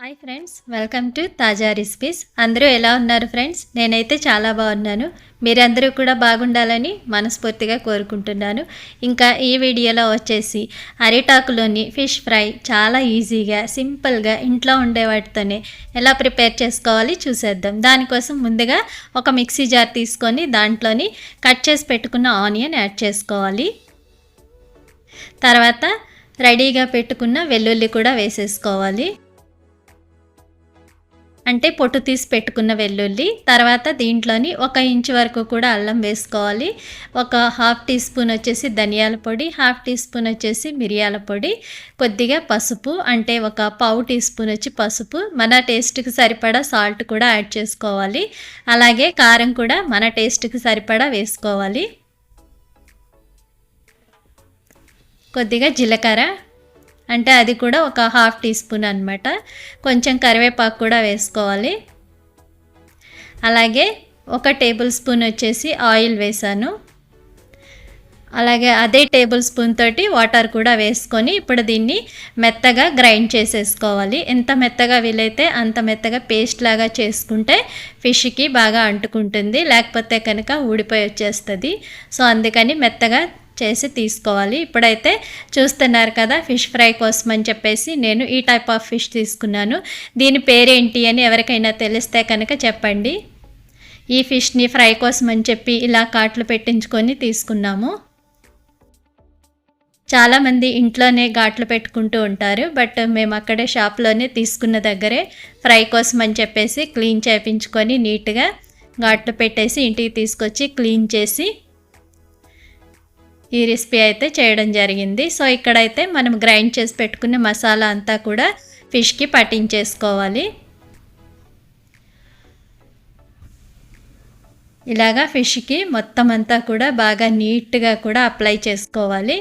Hi friends welcome to Taaza recipes అందరూ ఎలా ఉన్నారు ఫ్రెండ్స్ నేనైతే చాలా బాగున్నాను. మీరందరూ కూడా బాగుండాలని మనస్ఫూర్తిగా కోరుకుంటున్నాను. ఇంకా ఈ వీడియోలో వచ్చేసి అరిటాకులోని ఫిష్ ఫ్రై చాలా ఈజీగా సింపుల్గా ఇంట్లో ఉండే వాటితోనే ఎలా ప్రిపేర్ చేసుకోవాలి చూసేద్దాం. దానికోసం ముందుగా ఒక మిక్సీ జార్ తీసుకొని దాంట్లోని కట్ చేసి పెట్టుకున్న ఆనియన్ యాడ్ చేసుకోవాలి. తర్వాత రెడీగా పెట్టుకున్న వెల్లుల్లి కూడా వేసేసుకోవాలి. అంటే పొట్టు తీసి పెట్టుకున్న వెల్లుల్లి తర్వాత దీంట్లోని ఒక ఇంచు వరకు కూడా అల్లం వేసుకోవాలి. ఒక హాఫ్ టీ స్పూన్ వచ్చేసి ధనియాల పొడి హాఫ్ టీ స్పూన్ వచ్చేసి మిరియాల పొడి కొద్దిగా పసుపు అంటే ఒక పావు టీ స్పూన్ వచ్చి పసుపు. మన టేస్ట్కి సరిపడా సాల్ట్ కూడా యాడ్ చేసుకోవాలి. అలాగే కారం కూడా మన టేస్ట్కి సరిపడా వేసుకోవాలి. కొద్దిగా జీలకర్ర అంటే అది కూడా ఒక హాఫ్ టీ స్పూన్ అనమాట కొంచెం కరివేపాకు కూడా వేసుకోవాలి. అలాగే ఒక టేబుల్ స్పూన్ వచ్చేసి ఆయిల్ వేసాను. అలాగే అదే టేబుల్ స్పూన్ తోటి వాటర్ కూడా వేసుకొని ఇప్పుడు దీన్ని మెత్తగా గ్రైండ్ చేసేసుకోవాలి. ఎంత మెత్తగా వీలైతే అంత మెత్తగా పేస్ట్ లాగా చేసుకుంటే ఫిష్కి బాగా అంటుకుంటుంది. లేకపోతే కనుక ఊడిపోయి వచ్చేస్తుంది. సో అందుకని మెత్తగా చేసి తీసుకోవాలి. ఇప్పుడైతే చూస్తున్నారు కదా ఫిష్ ఫ్రై కోసం అని చెప్పేసి నేను ఈ టైప్ ఆఫ్ ఫిష్ తీసుకున్నాను. దీని పేరేంటి అని ఎవరికైనా తెలిస్తే కనుక చెప్పండి. ఈ ఫిష్ని ఫ్రై కోసం అని చెప్పి ఇలా కాట్లు పెట్టించుకొని తీసుకున్నాము. చాలామంది ఇంట్లోనే ఘాట్లు పెట్టుకుంటూ ఉంటారు బట్ మేము అక్కడే షాప్లోనే తీసుకున్న దగ్గరే ఫ్రై కోసం అని చెప్పేసి క్లీన్ చేయించుకొని నీట్గా ఘాట్లు పెట్టేసి ఇంటికి తీసుకొచ్చి క్లీన్ చేసి ఈ రెసిపీ అయితే చేయడం జరిగింది. సో ఇక్కడైతే మనం గ్రైండ్ చేసి పెట్టుకునే మసాలా అంతా కూడా ఫిష్కి పట్టించేసుకోవాలి. ఇలాగా ఫిష్కి మొత్తం అంతా కూడా బాగా నీట్గా కూడా అప్లై చేసుకోవాలి.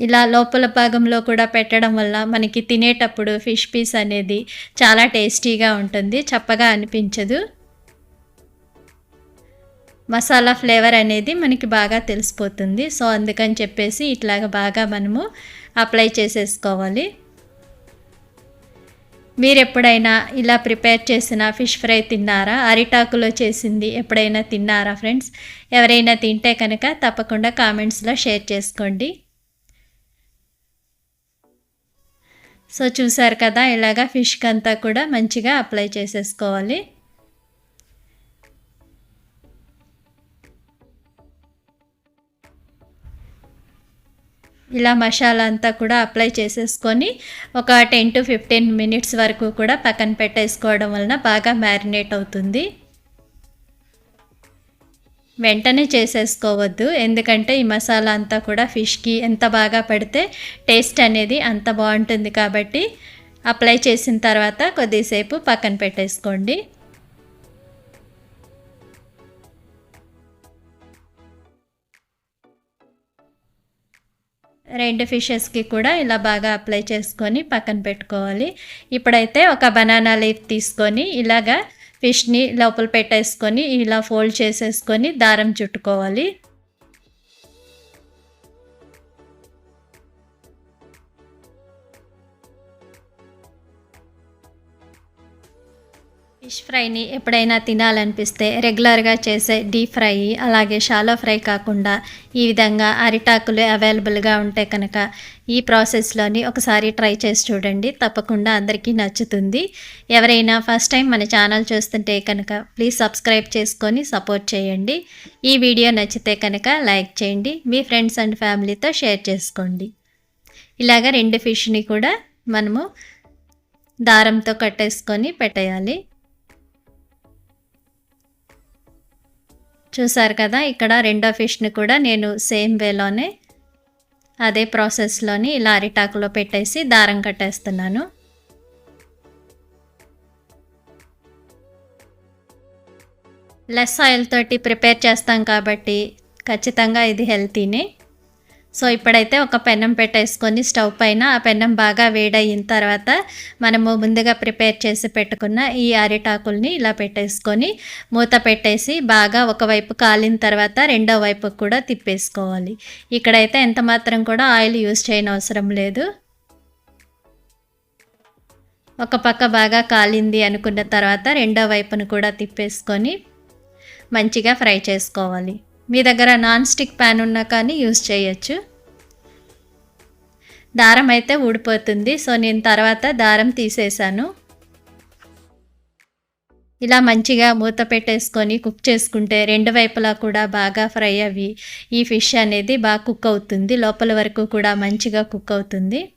ఇలా లోపల భాగంలో కూడా పెట్టడం వల్ల మనకి తినేటప్పుడు ఫిష్ పీస్ అనేది చాలా టేస్టీగా ఉంటుంది. చప్పగా అనిపించదు. మసాలా ఫ్లేవర్ అనేది మనకి బాగా తెలిసిపోతుంది. సో అందుకని చెప్పేసి ఇట్లాగ బాగా మనము అప్లై చేసేసుకోవాలి. మీరు ఎప్పుడైనా ఇలా ప్రిపేర్ చేసిన ఫిష్ ఫ్రై తిన్నారా? అరిటాకులో చేసింది ఎప్పుడైనా తిన్నారా ఫ్రెండ్స్? ఎవరైనా తింటే కనుక తప్పకుండా కామెంట్స్లో షేర్ చేసుకోండి. సో చూసారు కదా ఇలాగా ఫిష్కి అంతా కూడా మంచిగా అప్లై చేసేసుకోవాలి. ఇలా మసాలా అంతా కూడా అప్లై చేసేసుకొని ఒక టెన్ టు ఫిఫ్టీన్ మినిట్స్ వరకు కూడా పక్కన పెట్టేసుకోవడం వలన బాగా మ్యారినేట్ అవుతుంది. వెంటనే చేసేసుకోవద్దు ఎందుకంటే ఈ మసాలా అంతా కూడా ఫిష్కి ఎంత బాగా పడితే టేస్ట్ అనేది అంత బాగుంటుంది కాబట్టి అప్లై చేసిన తర్వాత కొద్దిసేపు పక్కన పెట్టేసుకోండి. రెండు ఫిషెస్కి కూడా ఇలా బాగా అప్లై చేసుకొని పక్కన పెట్టుకోవాలి. ఇప్పుడైతే ఒక బనానా లీఫ్ తీసుకొని ఇలాగా ఫిష్ని లోపల పెట్టేసుకొని ఇలా ఫోల్డ్ చేసేసుకొని దారం చుట్టుకోవాలి. ఫిష్ ఫ్రైని ఎప్పుడైనా తినాలనిపిస్తే రెగ్యులర్గా చేసే డీప్ ఫ్రై అలాగే షాలో ఫ్రై కాకుండా ఈ విధంగా అరిటాకులు అవైలబుల్గా ఉంటే కనుక ఈ ప్రాసెస్లోని ఒకసారి ట్రై చేసి చూడండి. తప్పకుండా అందరికీ నచ్చుతుంది. ఎవరైనా ఫస్ట్ టైం మన ఛానల్ చూస్తుంటే కనుక ప్లీజ్ సబ్స్క్రైబ్ చేసుకొని సపోర్ట్ చేయండి. ఈ వీడియో నచ్చితే కనుక లైక్ చేయండి. మీ ఫ్రెండ్స్ అండ్ ఫ్యామిలీతో షేర్ చేసుకోండి. ఇలాగ రెండు ఫిష్ని కూడా మనము దారంతో కట్టేసుకొని పెట్టేయాలి. చూసారు కదా ఇక్కడ రెండో ఫిష్ని కూడా నేను సేమ్ వేలోనే అదే ప్రాసెస్లోని ఇలా అరిటాకులో పెట్టేసి దారం కట్టేస్తున్నాను. లెస్ ఆయిల్ తోటి ప్రిపేర్ చేస్తాం కాబట్టి ఖచ్చితంగా ఇది హెల్తీనే. సో ఇప్పుడైతే ఒక పెన్నం పెట్టేసుకొని స్టవ్ పైన ఆ పెన్నం బాగా వేడయిన తర్వాత మనము ముందుగా ప్రిపేర్ చేసి పెట్టుకున్న ఈ అరిటాకుల్ని ఇలా పెట్టేసుకొని మూత పెట్టేసి బాగా ఒకవైపు కాలిన తర్వాత రెండో వైపు కూడా తిప్పేసుకోవాలి. ఇక్కడైతే ఎంత మాత్రం కూడా ఆయిల్ యూజ్ చేయని అవసరం లేదు. ఒక పక్క బాగా కాలింది అనుకున్న తర్వాత రెండో వైపును కూడా తిప్పేసుకొని మంచిగా ఫ్రై చేసుకోవాలి. మీ దగ్గర నాన్ స్టిక్ ప్యాన్ ఉన్నా కానీ యూజ్ చేయొచ్చు. దారం అయితే ఊడిపోతుంది. సో నేను తర్వాత దారం తీసేసాను. ఇలా మంచిగా మూత పెట్టేసుకొని కుక్ చేసుకుంటే రెండు వైపులా కూడా బాగా ఫ్రై అవి ఈ ఫిష్ అనేది బాగా కుక్ అవుతుంది. లోపల వరకు కూడా మంచిగా కుక్ అవుతుంది.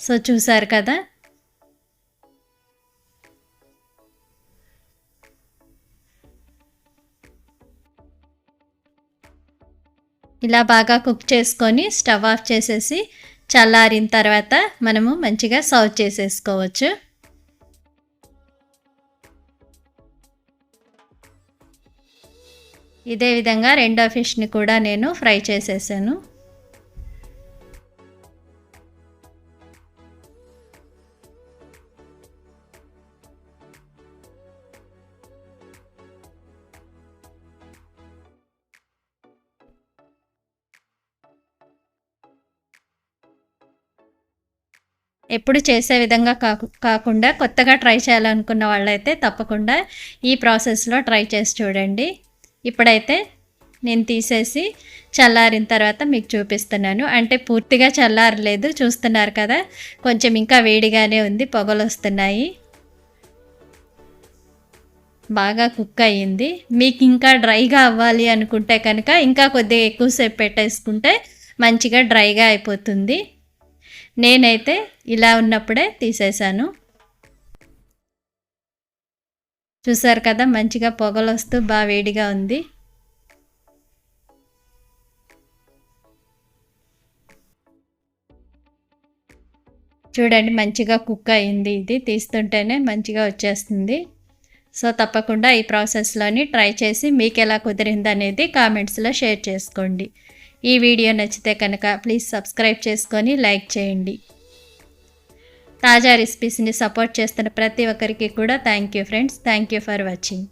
సో చూసారు కదా? ఇలా బాగా కుక్ చేసుకొని స్టవ్ ఆఫ్ చేసేసి చల్లారిన తర్వాత మనము మంచిగా సర్వ్ చేసేసుకోవచ్చు. ఇదే విధంగా రెండో ఫిష్ని కూడా నేను ఫ్రై చేసేసాను. ఎప్పుడు చేసే విధంగా కాకు కాకుండా కొత్తగా ట్రై చేయాలనుకున్న వాళ్ళైతే తప్పకుండా ఈ ప్రాసెస్లో ట్రై చేసి చూడండి. ఇప్పుడైతే నేను తీసేసి చల్లారిన తర్వాత మీకు చూపిస్తున్నాను. అంటే పూర్తిగా చల్లారలేదు చూస్తున్నారు కదా. కొంచెం ఇంకా వేడిగానే ఉంది పొగలు వస్తున్నాయి బాగా కుక్ అయ్యింది. మీకు ఇంకా డ్రైగా అవ్వాలి అనుకుంటే కనుక ఇంకా కొద్దిగా ఎక్కువసేపు పెట్టేసుకుంటే మంచిగా డ్రైగా అయిపోతుంది. నేనైతే ఇలా ఉన్నప్పుడే తీసేశాను. చూసారు కదా మంచిగా పొగలు వస్తూ బాగా వేడిగా ఉంది. చూడండి మంచిగా కుక్ అయింది ఇది. తీస్తుంటేనే మంచిగా వచ్చేస్తుంది. సో తప్పకుండా ఈ ప్రాసెస్లోని ట్రై చేసి మీకు ఎలా కుదిరింది అనేది కామెంట్స్లో షేర్ చేసుకోండి. ఈ వీడియో నచ్చితే కనుక ప్లీజ్ సబ్స్క్రైబ్ చేసుకొని లైక్ చేయండి. తాజా రెసిపీస్ని సపోర్ట్ చేస్తున్న ప్రతి ఒక్కరికి కూడా thank you friends thank you for watching